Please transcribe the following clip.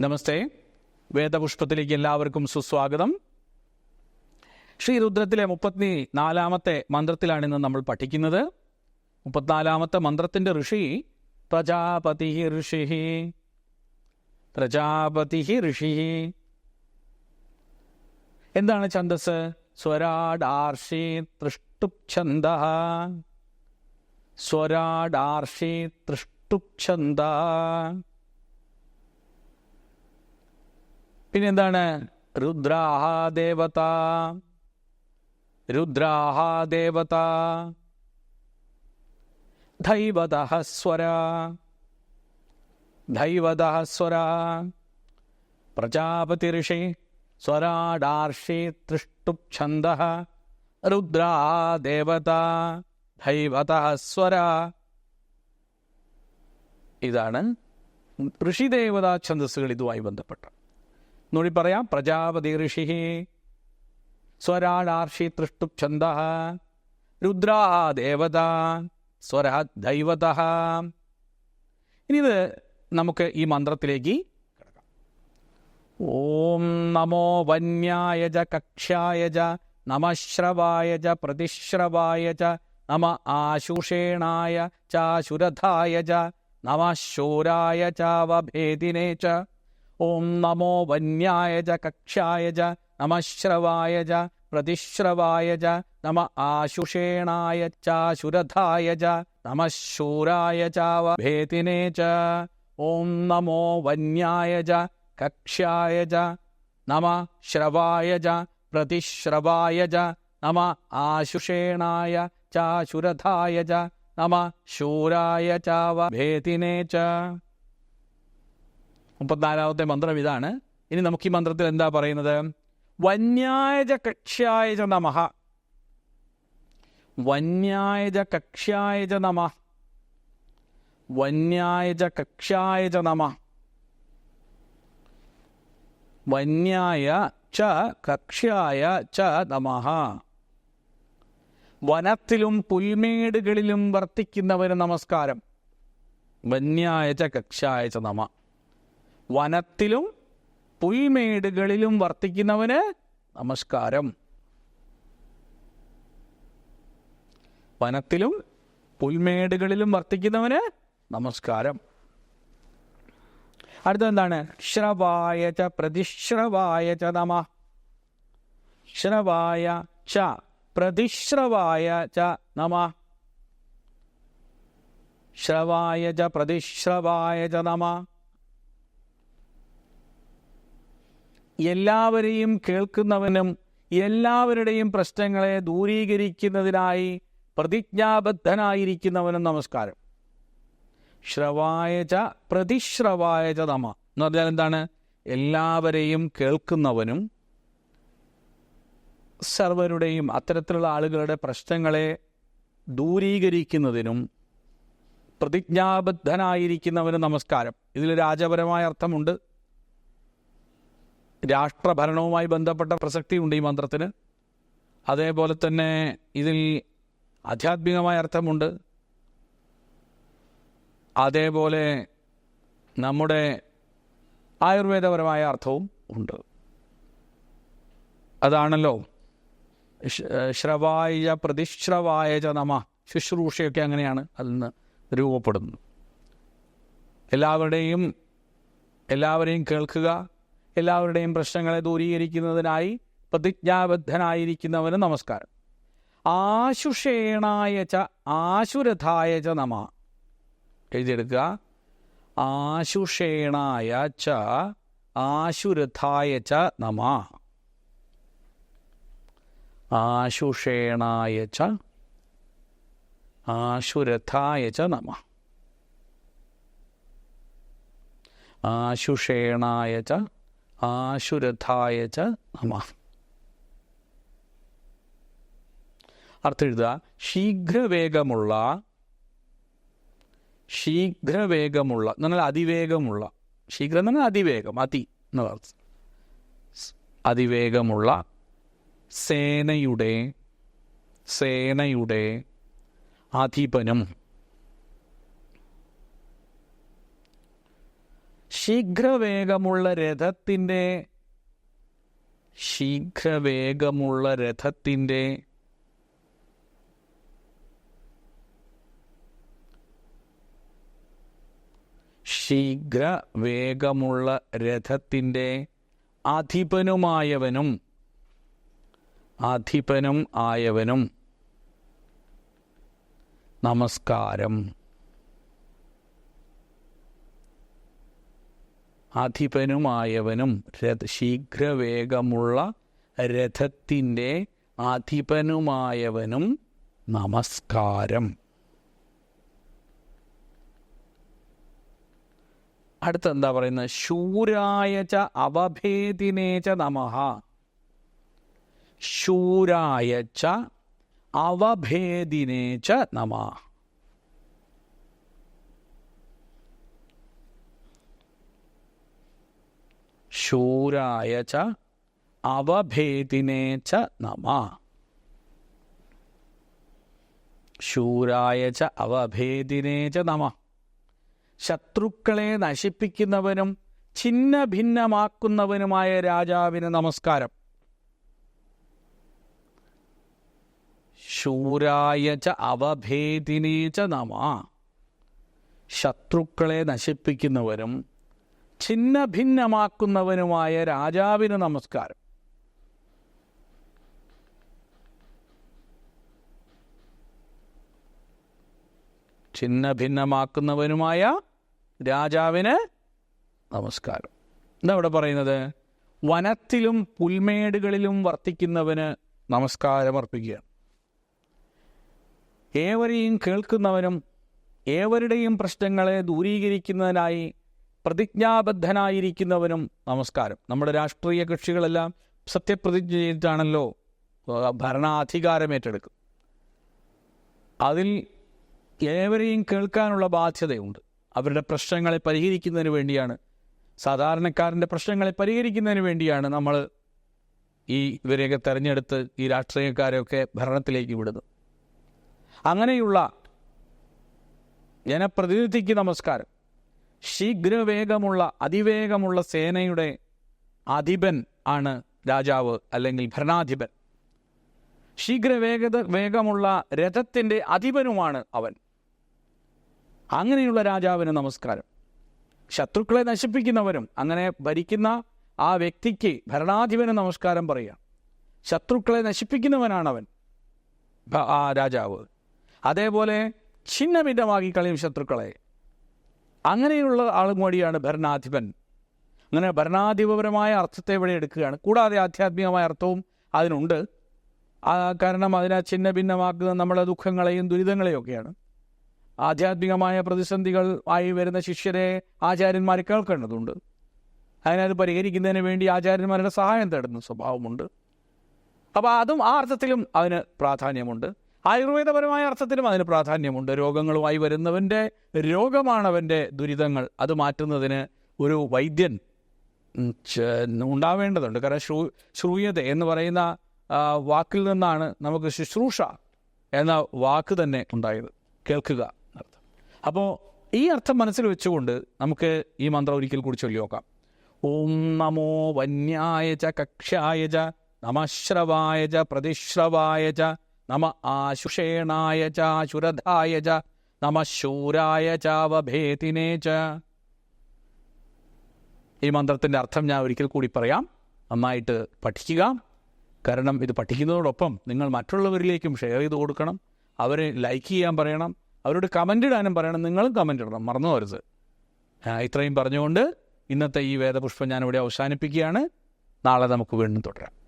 നമസ്തേ. വേദപുഷ്പത്തിലേക്ക് എല്ലാവർക്കും സുസ്വാഗതം. ശ്രീ രുദ്രത്തിലെ മുപ്പത്തി നാലാമത്തെ മന്ത്രത്തിലാണ് ഇന്ന് നമ്മൾ പഠിക്കുന്നത്. മുപ്പത്തിനാലാമത്തെ മന്ത്രത്തിന്റെ ഋഷി പ്രജാപതി ഋഷി. പ്രജാപതി ഋഷി. എന്താണ് ഛന്ദസ്? സ്വരാഡാർഷി തൃഷ്ടുപ്ഛന്ദ. സ്വരാഡാർഷി തൃഷ്ടുപ്ഛന്ദ. പിന്നെന്താണ്? രുദ്രാഹ ദേവത. രുദ്രാഹ ദേവത. ധൈവത സ്വര. ധൈവത സ്വര. പ്രജാപതി ഋഷി സ്വരാടാർഷി തൃഷ്ടുപ്ഛന്ദ. രുദ്രാ ദേവത. ധൈവത സ്വര. ഇതാണ് ഋഷിദേവതാ ഛന്ദസ്സുകൾ ഇതുമായി ബന്ധപ്പെട്ട നൂടി പറയാം. പ്രജാപതി ഋഷി. സ്വരാടാർഷി തൃഷ്ടുപ്ഛന്ദ. രുദ്രാ ദേവത സ്വര ദൈവത ഇനി നമുക്ക് ഈ മന്ത്രത്തിലേക്ക് ഓം നമോ വന്യായ ച നമശ്രവായജ ച നമശ്രവായ ച പ്രതിശ്രവായ ച നമ ആശുഷേണായ ചാശുരഥായ ച നമ ശൂരായ ചാവഭേദിനേ ച. ഓം നമോ വന്യായ ച കക്ഷ്യായ ച നമശ്രവായ ച പ്രതിശ്രവായ ച നമ ആശുഷേണായ ചാശുരഥായ ച നമ ശൂരായ ചാവഭേദിനേ ച ഓം നമോ വന്യായ ച കക്ഷ്യായ ച നമ ശ്രവായ ച പ്രതിശ്രവായ ച നമ ആശുഷേണായ ചാശുരഥായ ച നമ ശൂരായ ചാവഭേദിനേ ച മുപ്പത്തിനാലാമത്തെ മന്ത്രം ഇതാണ്. ഇനി നമുക്ക് ഈ മന്ത്രത്തിൽ എന്താ പറയുന്നത്? വന്യായജ കക്ഷ്യായജ നമ. വന്യായജ കക്ഷ്യായജ നമ. വന്യായജ കക്ഷായജ നമ വന്യായ ച കക്ഷ്യായ ച നമ. വന്യായ ച കക്ഷ്യായ ച നമഃ. വനത്തിലും പുൽമേടുകളിലും വർത്തിക്കുന്നവന് നമസ്കാരം. വന്യായ ച കക്ഷ്യായ ച നമ. വനത്തിലും പുൽമേടുകളിലും വർത്തിക്കുന്നവന് നമസ്കാരം. വനത്തിലും പുൽമേടുകളിലും വർത്തിക്കുന്നവന് നമസ്കാരം. അടുത്ത എന്താണ് ശ്രവായ ച പ്രതിശ്രവായ ച നമ. ശ്രവായ ച പ്രതിശ്രവായ ച നമ. ശ്രവായ ച പ്രതിശ്രവായ ച നമ. എല്ലാവരെയും കേൾക്കുന്നവനും എല്ലാവരുടെയും പ്രശ്നങ്ങളെ ദൂരീകരിക്കുന്നതിനായി പ്രതിജ്ഞാബദ്ധനായിരിക്കുന്നവനും നമസ്കാരം. ശ്രവായച ച പ്രതിശ്രവായ ച നമ എന്ന് പറഞ്ഞാൽ എന്താണ്? എല്ലാവരെയും കേൾക്കുന്നവനും സർവരുടെയും അത്തരത്തിലുള്ള ആളുകളുടെ പ്രശ്നങ്ങളെ ദൂരീകരിക്കുന്നതിനും പ്രതിജ്ഞാബദ്ധനായിരിക്കുന്നവന് നമസ്കാരം. ഇതിൽ രാജപരമായ അർത്ഥമുണ്ട്. രാഷ്ട്രഭരണവുമായി ബന്ധപ്പെട്ട പ്രസക്തിയുണ്ട് ഈ മന്ത്രത്തിന്. അതേപോലെ തന്നെ ഇതിൽ ആധ്യാത്മികമായ അർത്ഥമുണ്ട്. അതേപോലെ നമ്മുടെ ആയുർവേദപരമായ അർത്ഥവും ഉണ്ട്. അതാണല്ലോ. ശ്രവായ പ്രതിശ്രവായ ച നമ. ശുശ്രൂഷയൊക്കെ അങ്ങനെയാണ് അതിൽ നിന്ന് രൂപപ്പെടുന്നത്. എല്ലാവരുടെയും എല്ലാവരെയും കേൾക്കുക എല്ലാവരുടെയും പ്രശ്നങ്ങളെ ദൂരീകരിക്കുന്നതിനായി പ്രതിജ്ഞാബദ്ധനായിരിക്കുന്നവന് നമസ്കാരം. ആശുഷേണായ ച ആശുരഥായ ച നമ. എഴുതിയെടുക്കുക. ആശുഷേണായ ച ആശുരഥായ ച നമ. ആശുഷേണായ ച ആശുരഥായ ച നമ. ആശുഷേണായ ച ആശുരഥായ ച നമ അർത്ഥം എഴുതുക ശീഘ്രവേഗമുള്ള ശീഘ്രവേഗമുള്ള എന്ന് പറഞ്ഞാൽ അതിവേഗമുള്ള. ശീഘ്രം എന്ന് പറഞ്ഞാൽ അതിവേഗം അതി എന്നുള്ള അതിവേഗമുള്ള സേനയുടെ സേനയുടെ അധിപനും ശീഘ്രവേഗമുള്ള രഥത്തിന്റെ ശീഘ്രവേഗമുള്ള രഥത്തിന്റെ ശീഘ്രവേഗമുള്ള രഥത്തിന്റെ അധിപനുമായവനും അധിപനും ആയവനും. നമസ്കാരം. അധിപനുമായവനും ശീഘ്രവേഗമുള്ള രഥത്തിന്റെ അധിപനുമായവനും നമസ്കാരം. അടുത്തെന്താ പറയുന്നത്? ശൂരായ ച അവഭേദിനേ ച നമഃ. ശൂരായ ച അവഭേദിനേ ച ശൂരായ ച അവഭേദിനെ ച നമ. ശൂരായ ച അവഭേദിനെ ച നമ. ശത്രുക്കളെ നശിപ്പിക്കുന്നവനും ഛിന്ന ഭിന്നമാക്കുന്നവനുമായ രാജാവിന് നമസ്കാരം. ശൂരായ ച അവഭേദിനേ ച നമ. ശത്രുക്കളെ നശിപ്പിക്കുന്നവനും ഛിന്ന ഭിന്നമാക്കുന്നവനുമായ രാജാവിന് നമസ്കാരം. ഛിന്ന ഭിന്നമാക്കുന്നവനുമായ രാജാവിന് നമസ്കാരം. എന്താ ഇവിടെ പറയുന്നത്? വനത്തിലും പുൽമേടുകളിലും വർത്തിക്കുന്നവന് നമസ്കാരം ഏവരെയും കേൾക്കുന്നവനും ഏവരുടെയും പ്രശ്നങ്ങളെ ദൂരീകരിക്കുന്നതിനായി പ്രതിജ്ഞാബദ്ധനായിരിക്കുന്നവനും നമസ്കാരം. നമ്മുടെ രാഷ്ട്രീയ കക്ഷികളെല്ലാം സത്യപ്രതിജ്ഞ ചെയ്തിട്ടാണല്ലോ ഭരണാധികാരം ഏറ്റെടുക്കും. അതിൽ ഏവരെയും കേൾക്കാനുള്ള ബാധ്യതയുണ്ട്. അവരുടെ പ്രശ്നങ്ങളെ പരിഹരിക്കുന്നതിന് വേണ്ടിയാണ് സാധാരണക്കാരന്റെ പ്രശ്നങ്ങളെ പരിഹരിക്കുന്നതിന് വേണ്ടിയാണ് നമ്മൾ ഈ ഇവരെയൊക്കെ തെരഞ്ഞെടുത്ത് ഈ രാഷ്ട്രീയക്കാരെയൊക്കെ ഭരണത്തിലേക്ക് വിടുന്നത്. അങ്ങനെയുള്ള ജനപ്രതിനിധിക്ക് നമസ്കാരം. ശീഘ്രവേഗമുള്ള അതിവേഗമുള്ള സേനയുടെ അധിപൻ ആണ് രാജാവ് അല്ലെങ്കിൽ ഭരണാധിപൻ. ശീഘ്രവേഗത വേഗമുള്ള രഥത്തിന്റെ അധിപനുമാണ് അവൻ. അങ്ങനെയുള്ള രാജാവിന് നമസ്കാരം. ശത്രുക്കളെ നശിപ്പിക്കുന്നവരും അങ്ങനെ ഭരിക്കുന്ന ആ വ്യക്തിക്ക് ഭരണാധിപന് നമസ്കാരം പറയുക. ശത്രുക്കളെ നശിപ്പിക്കുന്നവനാണവൻ ആ രാജാവ്. അതേപോലെ ഛിന്നഭിന്നമാക്കി കളയും ശത്രുക്കളെ. അങ്ങനെയുള്ള ആളും കൂടിയാണ് ഭരണാധിപൻ. അങ്ങനെ ഭരണാധിപപരമായ അർത്ഥത്തെ ഇവിടെ എടുക്കുകയാണ്. കൂടാതെ ആധ്യാത്മികമായ അർത്ഥവും അതിനുണ്ട്. കാരണം അതിനെ ഛിന്ന ഭിന്നമാക്കുന്ന നമ്മുടെ ദുഃഖങ്ങളെയും ദുരിതങ്ങളെയും ഒക്കെയാണ് ആധ്യാത്മികമായ പ്രതിസന്ധികൾ ആയി വരുന്ന ശിഷ്യരെ ആചാര്യന്മാർ കേൾക്കേണ്ടതുണ്ട്. അതിനത് പരിഹരിക്കുന്നതിന് വേണ്ടി ആചാര്യന്മാരുടെ സഹായം തേടുന്ന സ്വഭാവമുണ്ട്. അപ്പോൾ അതും ആ അർത്ഥത്തിലും അതിന് പ്രാധാന്യമുണ്ട്. ആയുർവേദപരമായ അർത്ഥത്തിലും അതിന് പ്രാധാന്യമുണ്ട്. രോഗങ്ങളുമായി വരുന്നവന്റെ രോഗമാണ് അവന്റെ ദുരിതങ്ങൾ. അത് മാറ്റുന്നതിന് ഒരു വൈദ്യൻ ഉണ്ടാവേണ്ടതുണ്ട്. കാരണം ശ്രൂ ശ്രൂയത എന്ന് പറയുന്ന വാക്കിൽ നിന്നാണ് നമുക്ക് ശുശ്രൂഷ എന്ന വാക്ക് തന്നെ ഉണ്ടായത്. കേൾക്കുക എന്നർത്ഥം. അപ്പോൾ ഈ അർത്ഥം മനസ്സിൽ വെച്ചുകൊണ്ട് നമുക്ക് ഈ മന്ത്രം ഒരിക്കൽ കൂടി ചൊല്ലി നോക്കാം. ഓം നമോ വന്യായ ച കക്ഷ്യായ ച നമശ്രവായ ച പ്രതിശ്രവായ ച നമ ആശുഷേണായ ചാശുരധായ ച നമ ശൂരായ ചാവഭേതിനേ ച. ഈ മന്ത്രത്തിന്റെ അർത്ഥം ഞാൻ ഒരിക്കൽ കൂടി പറയാം. നന്നായിട്ട് പഠിക്കുക. കാരണം ഇത് പഠിക്കുന്നതോടൊപ്പം നിങ്ങൾ മറ്റുള്ളവരിലേക്കും ഷെയർ ചെയ്ത് കൊടുക്കണം. അവരെ ലൈക്ക് ചെയ്യാൻ പറയണം. അവരോട് കമന്റ് ഇടാനും പറയണം. നിങ്ങളും കമന്റ് ഇടണം. മറന്നു പോരുത്. ആ, ഇത്രയും പറഞ്ഞുകൊണ്ട് ഇന്നത്തെ ഈ വേദപുഷ്പം ഞാനിവിടെ അവസാനിപ്പിക്കുകയാണ്. നാളെ നമുക്ക് വീണ്ടും തുടരാം.